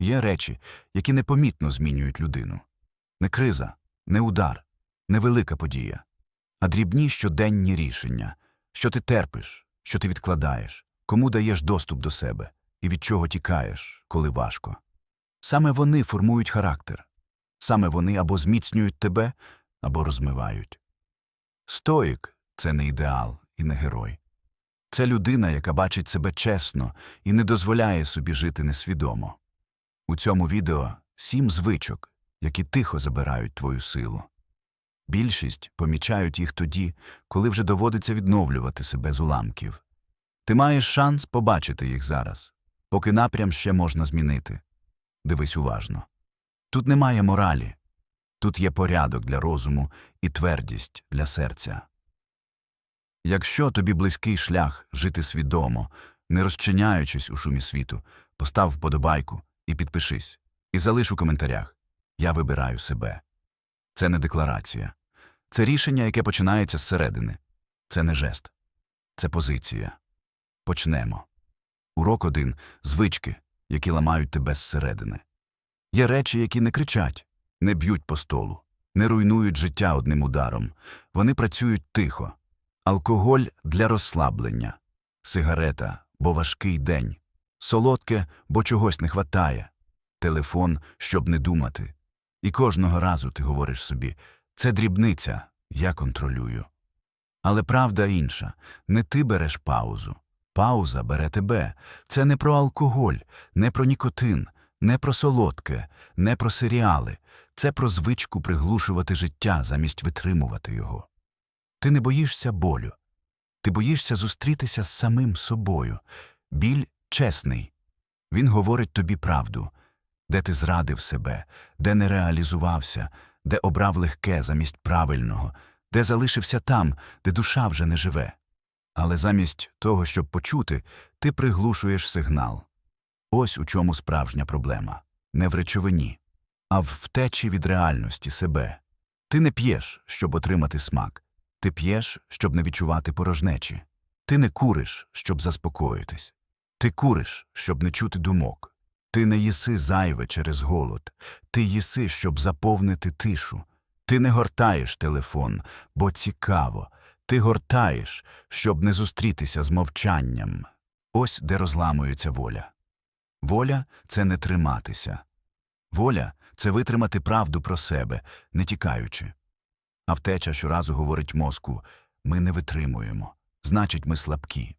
Є речі, які непомітно змінюють людину. Не криза, не удар, не велика подія, а дрібні щоденні рішення, що ти терпиш, що ти відкладаєш, кому даєш доступ до себе і від чого тікаєш, коли важко. Саме вони формують характер, саме вони або зміцнюють тебе, або розмивають. Стоїк це не ідеал і не герой. Це людина, яка бачить себе чесно і не дозволяє собі жити несвідомо. У цьому відео сім звичок, які тихо забирають твою силу. Більшість помічають їх тоді, коли вже доводиться відновлювати себе з уламків. Ти маєш шанс побачити їх зараз, поки напрям ще можна змінити. Дивись уважно. Тут немає моралі, тут є порядок для розуму і твердість для серця. Якщо тобі близький шлях жити свідомо, не розчиняючись у шумі світу, постав вподобайку і підпишись, і залиш у коментарях Я вибираю себе. Це не декларація. Це рішення, яке починається зсередини. Це не жест. Це позиція. Почнемо. Урок один звички, які ламають тебе зсередини. Є речі, які не кричать, не б'ють по столу, не руйнують життя одним ударом. Вони працюють тихо. Алкоголь для розслаблення, сигарета, бо важкий день, солодке, бо чогось не хватає, телефон, щоб не думати. І кожного разу ти говориш собі це дрібниця, я контролюю. Але правда інша не ти береш паузу. Пауза бере тебе. Це не про алкоголь, не про нікотин, не про солодке, не про серіали. Це про звичку приглушувати життя замість витримувати його. Ти не боїшся болю. Ти боїшся зустрітися з самим собою. Біль чесний. Він говорить тобі правду, де ти зрадив себе, де не реалізувався, де обрав легке замість правильного, де залишився там, де душа вже не живе. Але замість того, щоб почути, ти приглушуєш сигнал. Ось у чому справжня проблема не в речовині, а в втечі від реальності себе. Ти не п'єш, щоб отримати смак. Ти п'єш, щоб не відчувати порожнечі. Ти не куриш, щоб заспокоїтись. Ти куриш, щоб не чути думок. Ти не їси зайве через голод. Ти їси, щоб заповнити тишу. Ти не гортаєш телефон, бо цікаво. Ти гортаєш, щоб не зустрітися з мовчанням. Ось де розламується воля. Воля це не триматися. Воля це витримати правду про себе, не тікаючи. А втеча щоразу говорить мозку ми не витримуємо, значить, ми слабкі.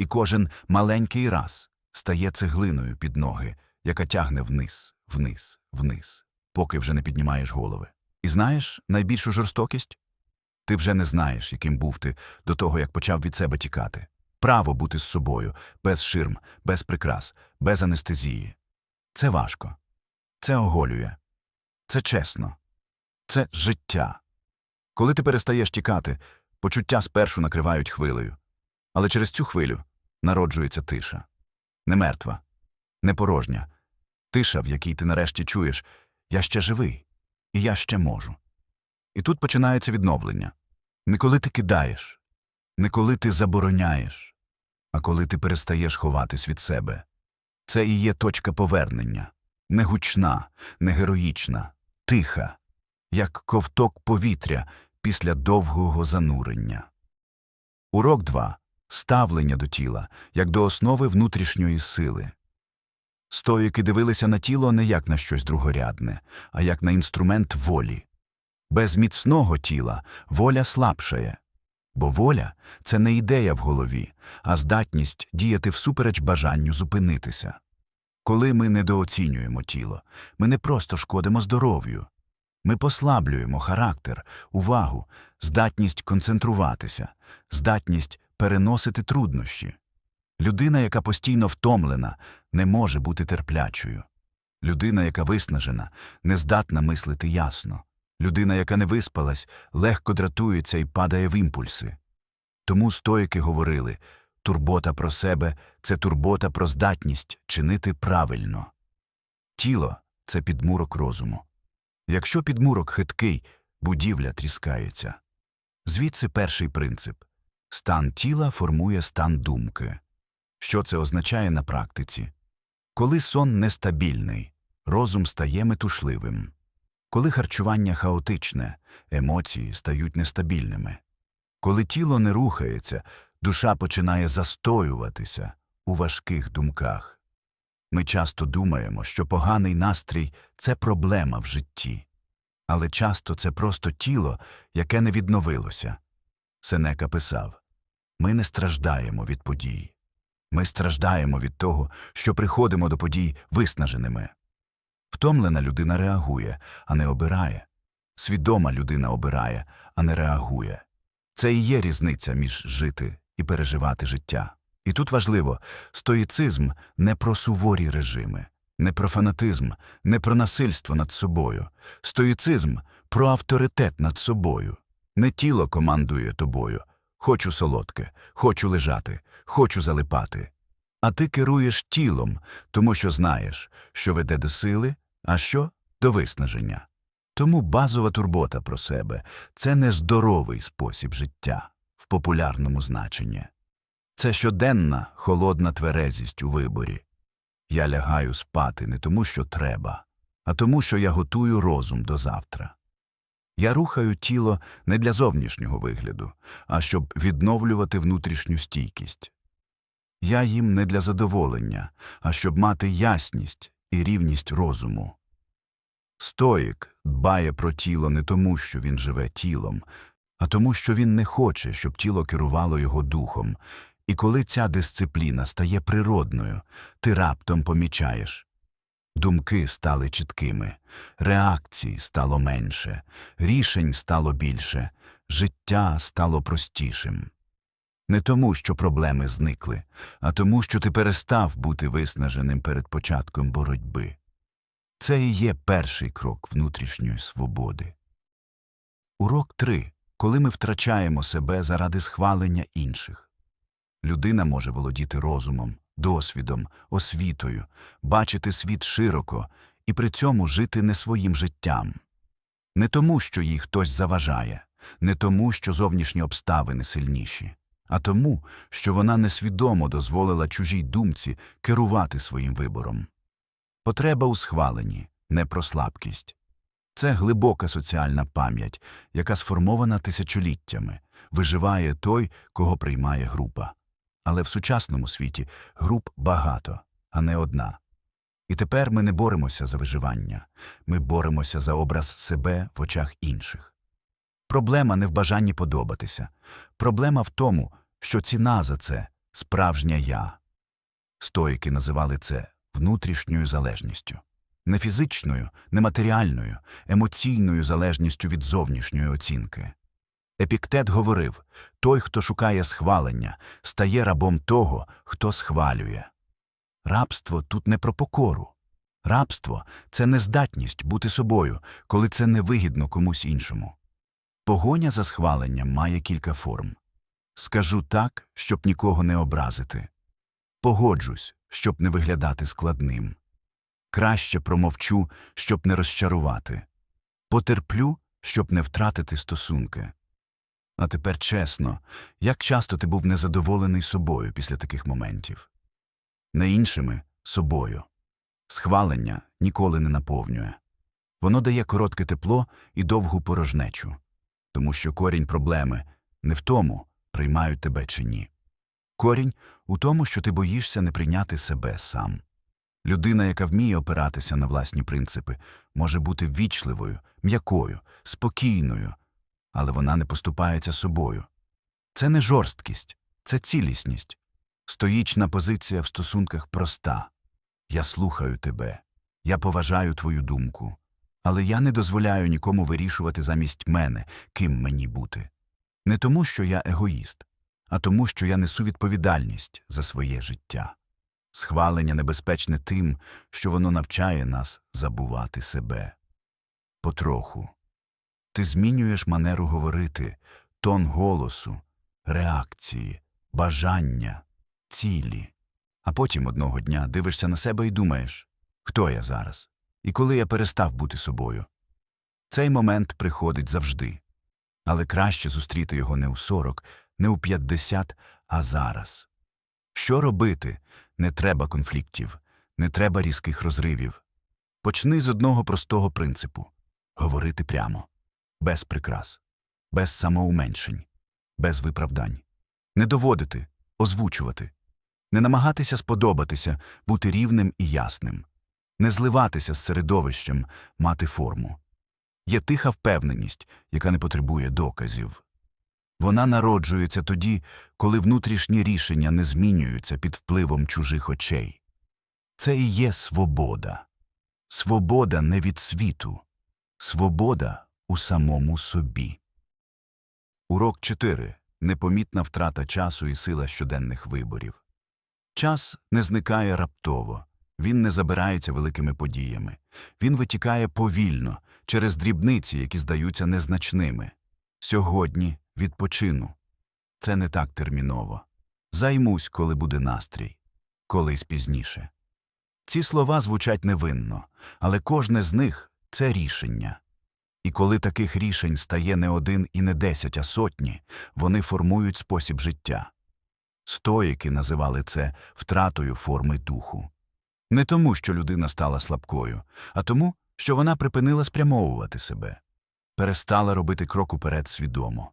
І кожен маленький раз стає цеглиною під ноги, яка тягне вниз, вниз, вниз, поки вже не піднімаєш голови. І знаєш найбільшу жорстокість? Ти вже не знаєш, яким був ти до того, як почав від себе тікати. Право бути з собою, без ширм, без прикрас, без анестезії. Це важко. Це оголює. Це чесно. Це життя. Коли ти перестаєш тікати, почуття спершу накривають хвилею. Але через цю хвилю народжується тиша. Не мертва, не порожня. Тиша, в якій ти нарешті чуєш Я ще живий, і я ще можу. І тут починається відновлення. Не коли ти кидаєш, не коли ти забороняєш, а коли ти перестаєш ховатись від себе. Це і є точка повернення не гучна, не героїчна, тиха, як ковток повітря після довгого занурення. Урок 2. Ставлення до тіла, як до основи внутрішньої сили. Стоїки дивилися на тіло не як на щось другорядне, а як на інструмент волі. Без міцного тіла воля слабшає, бо воля це не ідея в голові, а здатність діяти всупереч бажанню зупинитися. Коли ми недооцінюємо тіло, ми не просто шкодимо здоров'ю, ми послаблюємо характер, увагу, здатність концентруватися, здатність переносити труднощі. Людина, яка постійно втомлена, не може бути терплячою. Людина, яка виснажена, не здатна мислити ясно. Людина, яка не виспалась, легко дратується і падає в імпульси. Тому стоїки говорили турбота про себе це турбота про здатність чинити правильно. Тіло це підмурок розуму. Якщо підмурок хиткий, будівля тріскається. Звідси перший принцип стан тіла формує стан думки. Що це означає на практиці? Коли сон нестабільний, розум стає метушливим. Коли харчування хаотичне, емоції стають нестабільними. Коли тіло не рухається, душа починає застоюватися у важких думках. Ми часто думаємо, що поганий настрій це проблема в житті, але часто це просто тіло, яке не відновилося. Сенека писав Ми не страждаємо від подій. Ми страждаємо від того, що приходимо до подій виснаженими. Втомлена людина реагує, а не обирає. Свідома людина обирає, а не реагує. Це і є різниця між жити і переживати життя. І тут важливо стоїцизм не про суворі режими, не про фанатизм, не про насильство над собою. Стоїцизм про авторитет над собою. Не тіло командує тобою. Хочу солодке, хочу лежати, хочу залипати. А ти керуєш тілом, тому що знаєш, що веде до сили, а що до виснаження. Тому базова турбота про себе це не здоровий спосіб життя в популярному значенні. Це щоденна холодна тверезість у виборі. Я лягаю спати не тому, що треба, а тому, що я готую розум до завтра. Я рухаю тіло не для зовнішнього вигляду, а щоб відновлювати внутрішню стійкість. Я їм не для задоволення, а щоб мати ясність і рівність розуму. Стоїк дбає про тіло не тому, що він живе тілом, а тому, що він не хоче, щоб тіло керувало його духом. І коли ця дисципліна стає природною, ти раптом помічаєш. Думки стали чіткими, реакцій стало менше, рішень стало більше, життя стало простішим. Не тому, що проблеми зникли, а тому, що ти перестав бути виснаженим перед початком боротьби. Це і є перший крок внутрішньої свободи. Урок 3. Коли ми втрачаємо себе заради схвалення інших. Людина може володіти розумом, досвідом, освітою, бачити світ широко і при цьому жити не своїм життям. Не тому, що їй хтось заважає, не тому, що зовнішні обставини сильніші, а тому, що вона несвідомо дозволила чужій думці керувати своїм вибором. Потреба у схваленні, не про слабкість. Це глибока соціальна пам'ять, яка сформована тисячоліттями, виживає той, кого приймає група. Але в сучасному світі груп багато, а не одна. І тепер ми не боремося за виживання, ми боремося за образ себе в очах інших. Проблема не в бажанні подобатися. Проблема в тому, що ціна за це справжнє я. Стоїки називали це внутрішньою залежністю. Не фізичною, не матеріальною, емоційною залежністю від зовнішньої оцінки. Епіктет говорив той, хто шукає схвалення, стає рабом того, хто схвалює. Рабство тут не про покору. Рабство це нездатність бути собою, коли це невигідно комусь іншому. Погоня за схваленням має кілька форм. Скажу так, щоб нікого не образити. Погоджусь, щоб не виглядати складним. Краще промовчу, щоб не розчарувати. Потерплю, щоб не втратити стосунки. А тепер чесно, як часто ти був незадоволений собою після таких моментів? Не іншими собою. Схвалення ніколи не наповнює. Воно дає коротке тепло і довгу порожнечу, тому що корінь проблеми не в тому, приймають тебе чи ні. Корінь у тому, що ти боїшся не прийняти себе сам. Людина, яка вміє опиратися на власні принципи, може бути ввічливою, м'якою, спокійною, але вона не поступається собою. Це не жорсткість, це цілісність. Стоїчна позиція в стосунках проста. Я слухаю тебе, я поважаю твою думку, але я не дозволяю нікому вирішувати замість мене, ким мені бути. Не тому, що я егоїст, а тому, що я несу відповідальність за своє життя. Схвалення небезпечне тим, що воно навчає нас забувати себе. Потроху. Ти змінюєш манеру говорити, тон голосу, реакції, бажання, цілі. А потім одного дня дивишся на себе і думаєш, хто я зараз, і коли я перестав бути собою. Цей момент приходить завжди. Але краще зустріти його не у сорок, не у п'ятдесят, а зараз. Що робити? Не треба конфліктів, Не треба різких розривів. Почни з одного простого принципу говорити прямо, без прикрас, без самоуменшень, без виправдань. Не доводити, озвучувати, не намагатися сподобатися, бути рівним і ясним, не зливатися з середовищем, мати форму. Є тиха впевненість, яка не потребує доказів. Вона народжується тоді, коли внутрішні рішення не змінюються під впливом чужих очей. Це і є свобода. Свобода не від світу, свобода у самому собі. Урок 4. Непомітна втрата часу і сила щоденних виборів. Час не зникає раптово, він не забирається великими подіями, він витікає повільно через дрібниці, які здаються незначними. Сьогодні відпочину. Це не так терміново. Займусь, коли буде настрій, колись пізніше. Ці слова звучать невинно, але кожне з них це рішення. І коли таких рішень стає не один і не десять, а сотні, вони формують спосіб життя. Стоїки називали це втратою форми духу. Не тому, що людина стала слабкою, а тому, що вона припинила спрямовувати себе, перестала робити крок уперед свідомо.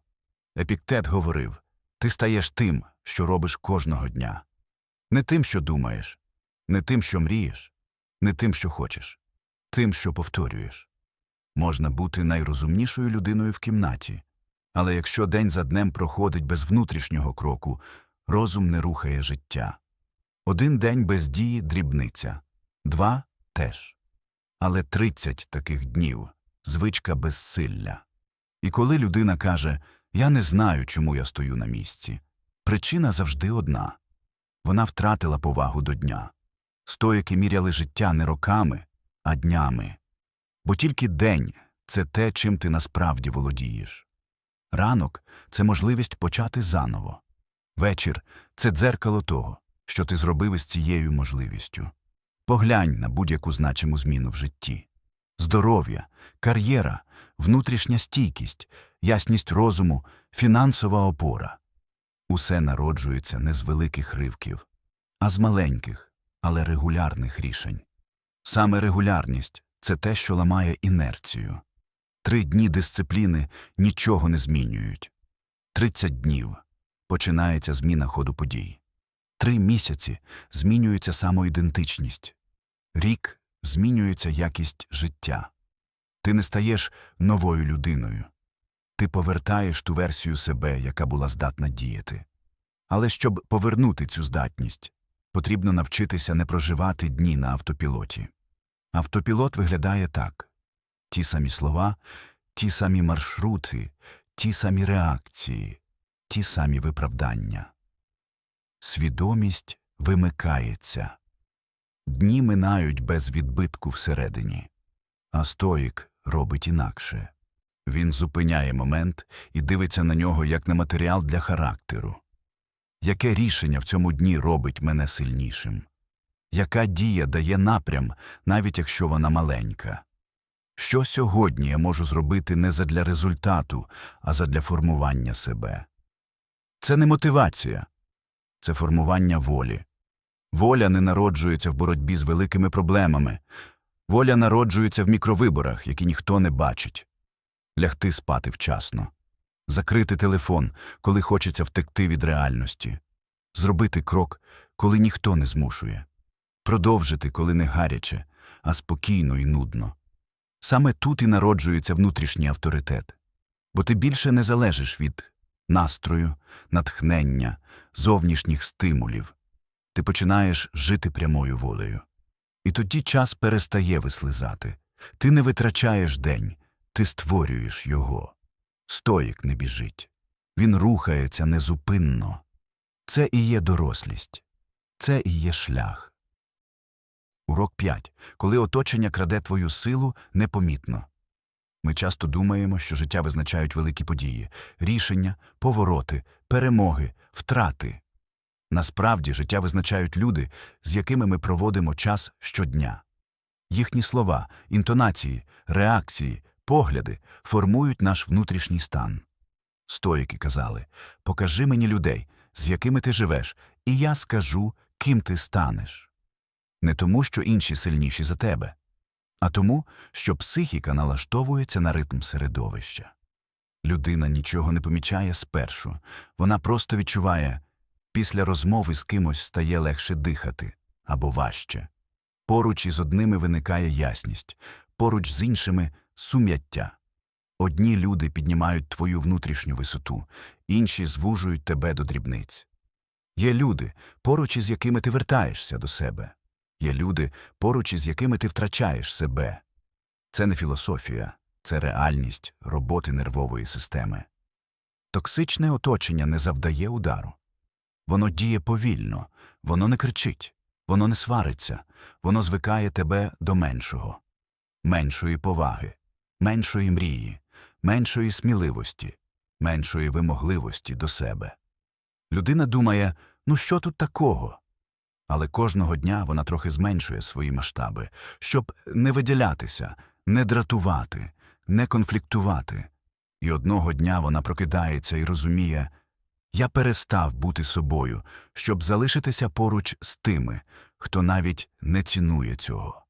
Епіктет говорив ти стаєш тим, що робиш кожного дня. Не тим, що думаєш, не тим, що мрієш, не тим, що хочеш, тим, що повторюєш. Можна бути найрозумнішою людиною в кімнаті, але якщо день за днем проходить без внутрішнього кроку, розум не рухає життя. Один день без дії дрібниця, два теж. Але тридцять таких днів звичка безсилля. І коли людина каже Я не знаю, чому я стою на місці, причина завжди одна вона втратила повагу до дня. Стоїки міряли життя не роками, а днями. Бо тільки день це те, чим ти насправді володієш. Ранок це можливість почати заново. Вечір це дзеркало того, що ти зробив із цією можливістю. Поглянь на будь-яку значиму зміну в житті. Здоров'я, кар'єра, внутрішня стійкість, ясність розуму, фінансова опора. Усе народжується не з великих ривків, а з маленьких, але регулярних рішень. Саме регулярність це те, що ламає інерцію. Три дні дисципліни нічого не змінюють. Тридцять днів починається зміна ходу подій. Три місяці змінюється самоідентичність. Рік змінюється якість життя. Ти не стаєш новою людиною. Ти повертаєш ту версію себе, яка була здатна діяти. Але щоб повернути цю здатність, потрібно навчитися не проживати дні на автопілоті. Автопілот виглядає так ті самі слова, ті самі маршрути, ті самі реакції, ті самі виправдання. Свідомість вимикається. Дні минають без відбитку всередині. А стоїк робить інакше. Він зупиняє момент і дивиться на нього як на матеріал для характеру. Яке рішення в цьому дні робить мене сильнішим? Яка дія дає напрям, навіть якщо вона маленька? Що сьогодні я можу зробити не задля результату, а задля формування себе? Це не мотивація, це формування волі. Воля не народжується в боротьбі з великими проблемами. Воля народжується в мікровиборах, які ніхто не бачить. Лягти спати вчасно, закрити телефон, коли хочеться втекти від реальності, зробити крок, коли ніхто не змушує, продовжити, коли не гаряче, а спокійно і нудно. Саме тут і народжується внутрішній авторитет, бо ти більше не залежиш від настрою, натхнення, зовнішніх стимулів. Ти починаєш жити прямою волею. І тоді час перестає вислизати. Ти не витрачаєш день, ти створюєш його. Стоїк не біжить. Він рухається незупинно. Це і є дорослість. Це і є шлях. Урок 5. Коли оточення краде твою силу непомітно. Ми часто думаємо, що життя визначають великі події рішення, повороти, перемоги, втрати. Насправді життя визначають люди, з якими ми проводимо час щодня. Їхні слова, інтонації, реакції, погляди формують наш внутрішній стан. Стоїки казали Покажи мені людей, з якими ти живеш, і я скажу, ким ти станеш. Не тому, що інші сильніші за тебе, а тому, що психіка налаштовується на ритм середовища. Людина нічого не помічає спершу, вона просто відчуває, після розмови з кимось стає легше дихати або важче. Поруч із одними виникає ясність, поруч з іншими сум'яття. Одні люди піднімають твою внутрішню висоту, інші звужують тебе до дрібниць. Є люди, поруч із якими ти вертаєшся до себе. Є люди, поруч із якими ти втрачаєш себе. Це не філософія, це реальність роботи нервової системи. Токсичне оточення не завдає удару. Воно діє повільно, воно не кричить, воно не свариться, воно звикає тебе до меншого, меншої поваги, меншої мрії, меншої сміливості, меншої вимогливості до себе. Людина думає, ну що тут такого? Але кожного дня вона трохи зменшує свої масштаби, щоб не виділятися, не дратувати, не конфліктувати. І одного дня вона прокидається і розуміє, я перестав бути собою, щоб залишитися поруч з тими, хто навіть не цінує цього.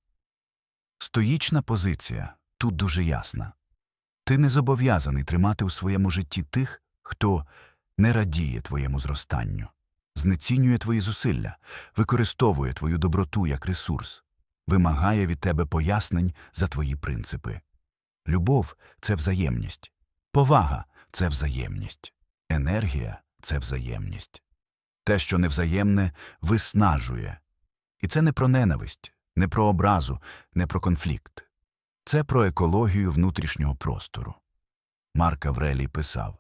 Стоїчна позиція тут дуже ясна. Ти не зобов'язаний тримати у своєму житті тих, хто не радіє твоєму зростанню, знецінює твої зусилля, використовує твою доброту як ресурс, вимагає від тебе пояснень за твої принципи. Любов це взаємність, повага це взаємність, енергія це взаємність. Те, що невзаємне, виснажує. І це не про ненависть, не про образу, не про конфлікт. Це про екологію внутрішнього простору. Марк Аврелій писав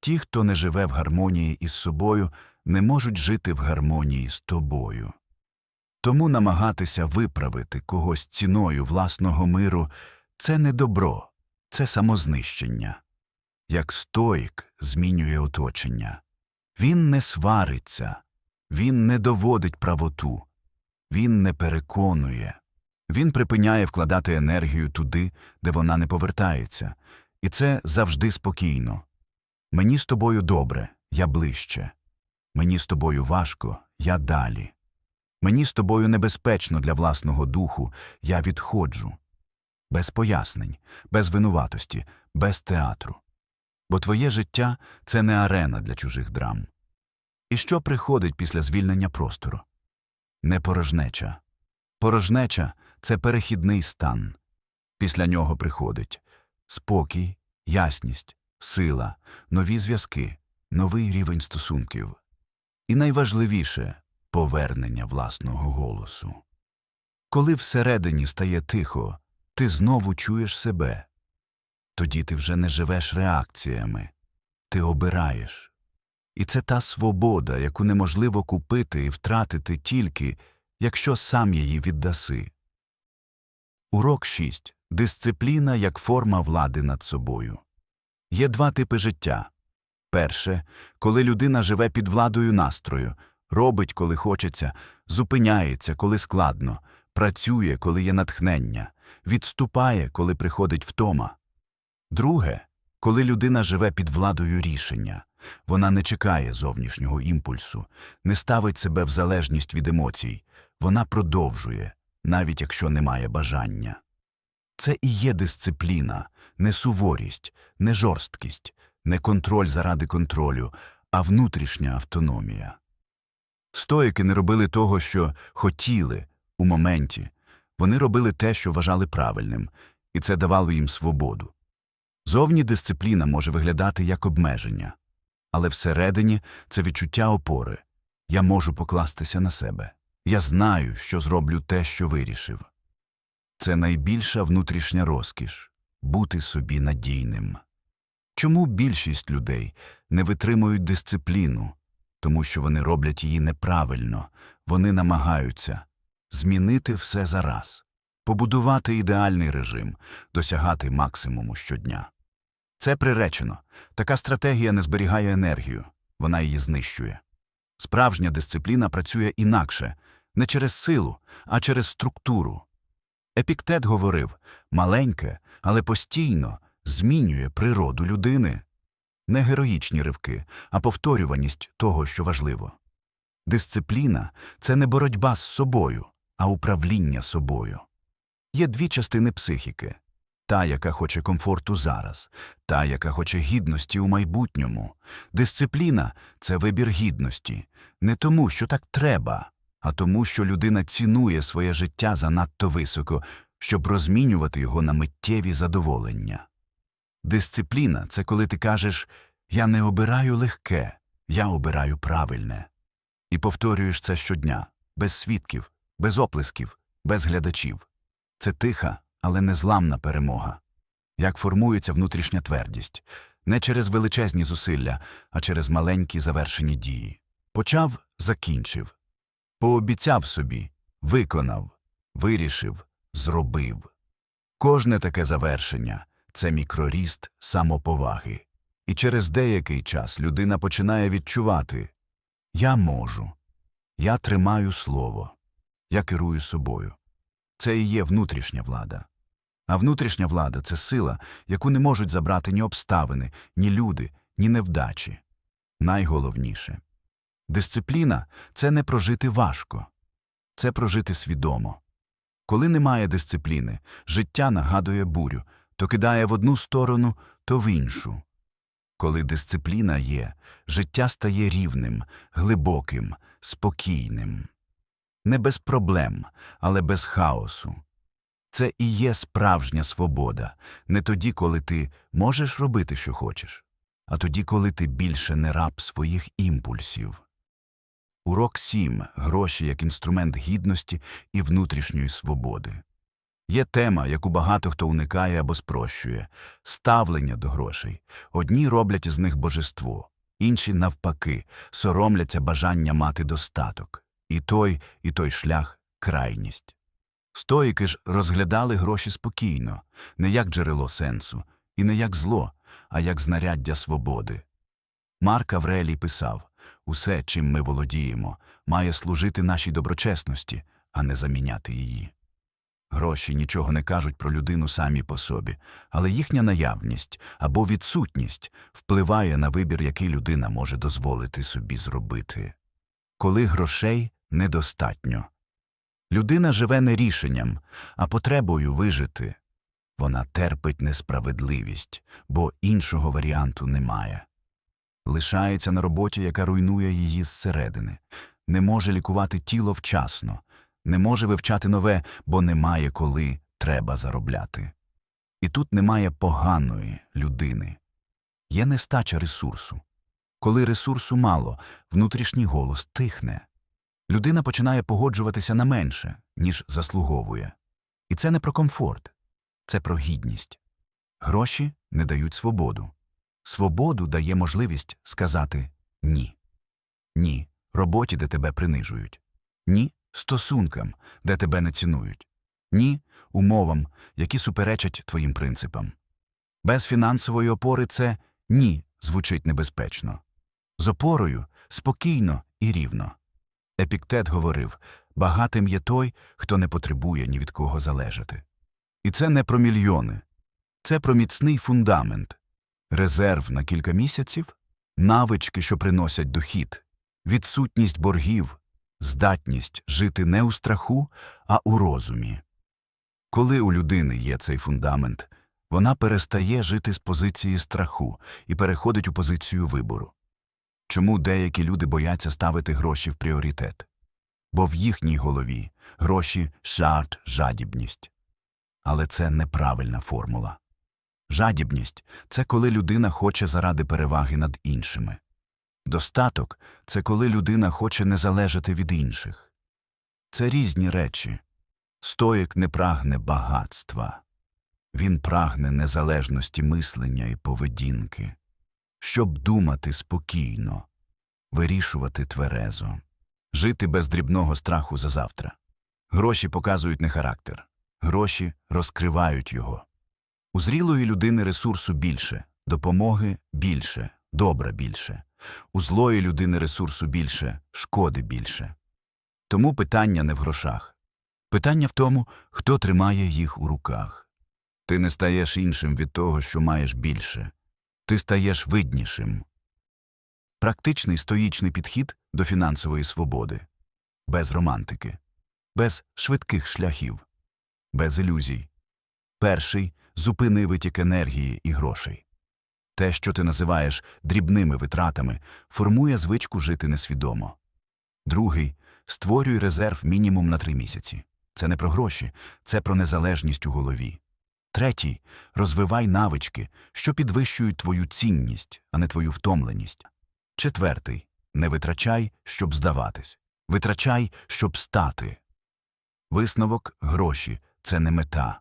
Ті, хто не живе в гармонії із собою, не можуть жити в гармонії з тобою. Тому намагатися виправити когось ціною власного миру це не добро, це самознищення. Як стоїк змінює оточення. Він не свариться, він не доводить правоту, він не переконує. Він припиняє вкладати енергію туди, де вона не повертається, і це завжди спокійно. Мені з тобою добре, я ближче. Мені з тобою важко, я далі. Мені з тобою небезпечно для власного духу, я відходжу. Без пояснень, без винуватості, без театру. Бо твоє життя це не арена для чужих драм. І що приходить після звільнення простору? Не порожнеча. Порожнеча це перехідний стан. Після нього приходить спокій, ясність, сила, нові зв'язки, новий рівень стосунків. І найважливіше повернення власного голосу. Коли всередині стає тихо, ти знову чуєш себе. Тоді ти вже не живеш реакціями, ти обираєш. І це та свобода, яку неможливо купити і втратити тільки, якщо сам її віддаси. Урок 6. Дисципліна як форма влади над собою. Є два типи життя. Перше, коли людина живе під владою настрою, робить, коли хочеться, зупиняється, коли складно, працює, коли є натхнення, відступає, коли приходить втома. Друге, коли людина живе під владою рішення, вона не чекає зовнішнього імпульсу, не ставить себе в залежність від емоцій, вона продовжує, навіть якщо немає бажання. Це і є дисципліна, не суворість, не жорсткість, не контроль заради контролю, а внутрішня автономія. Стоїки не робили того, що хотіли у моменті, вони робили те, що вважали правильним, і це давало їм свободу. Зовні дисципліна може виглядати як обмеження, але всередині це відчуття опори я можу покластися на себе. Я знаю, що зроблю те, що вирішив. Це найбільша внутрішня розкіш бути собі надійним. Чому більшість людей не витримують дисципліну? Тому що вони роблять її неправильно, вони намагаються змінити все зараз, побудувати ідеальний режим, досягати максимуму щодня. Це приречено. Така стратегія не зберігає енергію, вона її знищує. Справжня дисципліна працює інакше, не через силу, а через структуру. Епіктет говорив маленьке, але постійно змінює природу людини. Не героїчні ривки, а повторюваність того, що важливо. Дисципліна це не боротьба з собою, а управління собою. Є дві частини психіки та, яка хоче комфорту зараз, та, яка хоче гідності у майбутньому. Дисципліна це вибір гідності, не тому, що так треба, а тому, що людина цінує своє життя занадто високо, щоб розмінювати його на миттєві задоволення. Дисципліна це коли ти кажеш Я не обираю легке, я обираю правильне. І повторюєш це щодня, без свідків, без оплесків, без глядачів. Це тиха, але незламна перемога. Як формується внутрішня твердість не через величезні зусилля, а через маленькі завершені дії. Почав, закінчив. Пообіцяв собі, виконав, вирішив, зробив. Кожне таке завершення це мікроріст самоповаги. І через деякий час людина починає відчувати Я можу, я тримаю слово, я керую собою. Це і є внутрішня влада. А внутрішня влада це сила, яку не можуть забрати ні обставини, ні люди, ні невдачі. Найголовніше дисципліна це не прожити важко, це прожити свідомо. Коли немає дисципліни, життя нагадує бурю, то кидає в одну сторону, то в іншу. Коли дисципліна є, життя стає рівним, глибоким, спокійним. Не без проблем, але без хаосу. Це і є справжня свобода, не тоді, коли ти можеш робити, що хочеш, а тоді, коли ти більше не раб своїх імпульсів. Урок 7. Гроші як інструмент гідності і внутрішньої свободи. Є тема, яку багато хто уникає або спрощує ставлення до грошей. Одні роблять із них божество, інші, навпаки, соромляться бажання мати достаток. І той, і той шлях крайність. Стоїки ж розглядали гроші спокійно, не як джерело сенсу, і не як зло, а як знаряддя свободи. Марк Аврелій писав усе, чим ми володіємо, має служити нашій доброчесності, а не заміняти її. Гроші нічого не кажуть про людину самі по собі, але їхня наявність або відсутність впливає на вибір, який людина може дозволити собі зробити. Коли грошей недостатньо. Людина живе не рішенням, а потребою вижити. Вона терпить несправедливість, бо іншого варіанту немає. Лишається на роботі, яка руйнує її зсередини, не може лікувати тіло вчасно, не може вивчати нове, бо немає коли треба заробляти. І тут немає поганої людини. Є нестача ресурсу. Коли ресурсу мало, внутрішній голос тихне. Людина починає погоджуватися на менше, ніж заслуговує. І це не про комфорт, це про гідність. Гроші не дають свободу. Свободу дає можливість сказати ні. Ні роботі, де тебе принижують. Ні стосункам, де тебе не цінують. Ні умовам, які суперечать твоїм принципам. Без фінансової опори це ні звучить небезпечно. З опорою спокійно і рівно. Епіктет говорив багатим є той, хто не потребує ні від кого залежати. І це не про мільйони, це про міцний фундамент, резерв на кілька місяців, навички, що приносять дохід, відсутність боргів, здатність жити не у страху, а у розумі. Коли у людини є цей фундамент, вона перестає жити з позиції страху і переходить у позицію вибору. Чому деякі люди бояться ставити гроші в пріоритет? Бо в їхній голові гроші шарт жадібність. Але це неправильна формула. Жадібність це коли людина хоче заради переваги над іншими. Достаток це коли людина хоче не залежати від інших. Це різні речі. Стоїк не прагне багатства. Він прагне незалежності мислення і поведінки, щоб думати спокійно, вирішувати тверезо, жити без дрібного страху за завтра. Гроші показують не характер, гроші розкривають його. У зрілої людини ресурсу більше, допомоги більше, добра більше. У злої людини ресурсу більше, шкоди більше. Тому питання не в грошах. Питання в тому, хто тримає їх у руках. Ти не стаєш іншим від того, що маєш більше. Ти стаєш виднішим. Практичний стоїчний підхід до фінансової свободи. Без романтики. без швидких шляхів, без ілюзій. Перший зупини витік енергії і грошей. Те, що ти називаєш дрібними витратами, формує звичку жити несвідомо. Другий створюй резерв мінімум на три місяці. Це не про гроші, це про незалежність у голові. Третій розвивай навички, що підвищують твою цінність, а не твою втомленість. Четвертий не витрачай, щоб здаватись. Витрачай, щоб стати. Висновок гроші це не мета.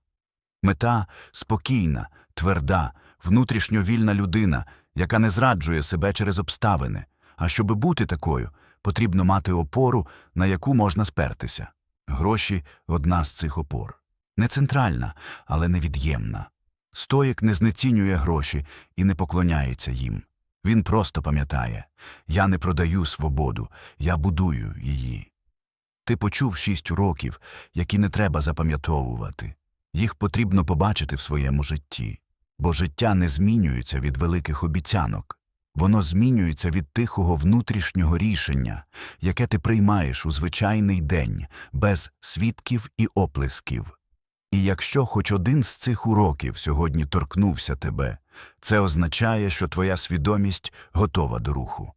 Мета спокійна, тверда, внутрішньо вільна людина, яка не зраджує себе через обставини. А щоби бути такою, потрібно мати опору, на яку можна спертися. Гроші одна з цих опор. Не центральна, але невід'ємна. Стоїк не знецінює гроші і не поклоняється їм. Він просто пам'ятає я не продаю свободу, я будую її. Ти почув шість уроків, які не треба запам'ятовувати. Їх потрібно побачити в своєму житті. Бо життя не змінюється від великих обіцянок. Воно змінюється від тихого внутрішнього рішення, яке ти приймаєш у звичайний день, без свідків і оплесків. І якщо хоч один з цих уроків сьогодні торкнувся тебе, це означає, що твоя свідомість готова до руху.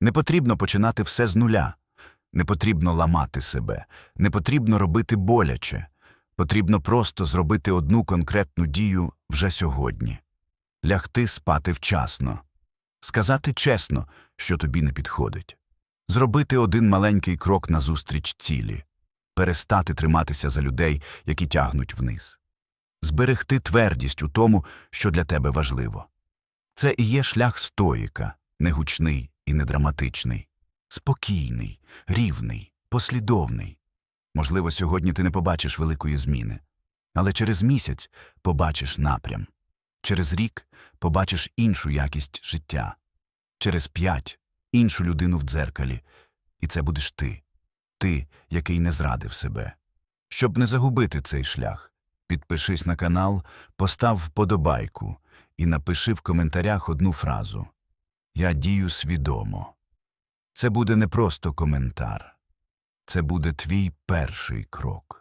Не потрібно починати все з нуля, не потрібно ламати себе, не потрібно робити боляче, потрібно просто зробити одну конкретну дію вже сьогодні. Лягти спати вчасно, сказати чесно, що тобі не підходить, зробити один маленький крок назустріч цілі, перестати триматися за людей, які тягнуть вниз, зберегти твердість у тому, що для тебе важливо. Це і є шлях стоїка, не гучний і не драматичний, спокійний, рівний, послідовний. Можливо, сьогодні ти не побачиш великої зміни, але через місяць побачиш напрям, через рік побачиш іншу якість життя, через п'ять іншу людину в дзеркалі, і це будеш ти, ти, який не зрадив себе. Щоб не загубити цей шлях, підпишись на канал, постав вподобайку і напиши в коментарях одну фразу. Я дію свідомо. Це буде не просто коментар, це буде твій перший крок.